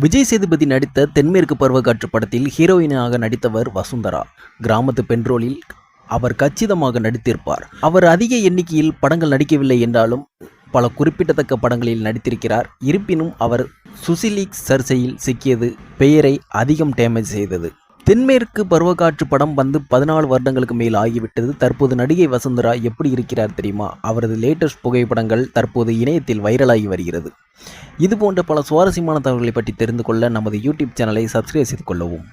விஜய் சேதுபதி நடித்த தென்மேற்கு பருவக்காற்று படத்தில் ஹீரோயினாக நடித்தவர் வசுந்தரா. கிராமத்து பெண்ட்ரோலில் அவர் கச்சிதமாக நடித்திருப்பார். அவர் அதிக எண்ணிக்கையில் படங்கள் நடிக்கவில்லை என்றாலும் பல குறிப்பிடத்தக்க படங்களில் நடித்திருக்கிறார். இருப்பினும் அவர் சுசிலீக் சர்ச்சையில் சிக்கியது பெயரை அதிகம் டேமேஜ் செய்தது. தென்மேற்கு பருவக்காற்று படம் வந்து பதினாலு வருடங்களுக்கு மேல் ஆகிவிட்டது. தற்போது நடிகை வசுந்தரா எப்படி இருக்கிறார் தெரியுமா? அவரது லேட்டஸ்ட் புகைப்படங்கள் தற்போது இணையத்தில் வைரலாகி வருகிறது. இது போன்ற பல சுவாரஸ்யமான தகவல்களை பற்றி தெரிந்து கொள்ள நமது யூடியூப் சேனலை சப்ஸ்கிரைப் செய்து கொள்ளவும்.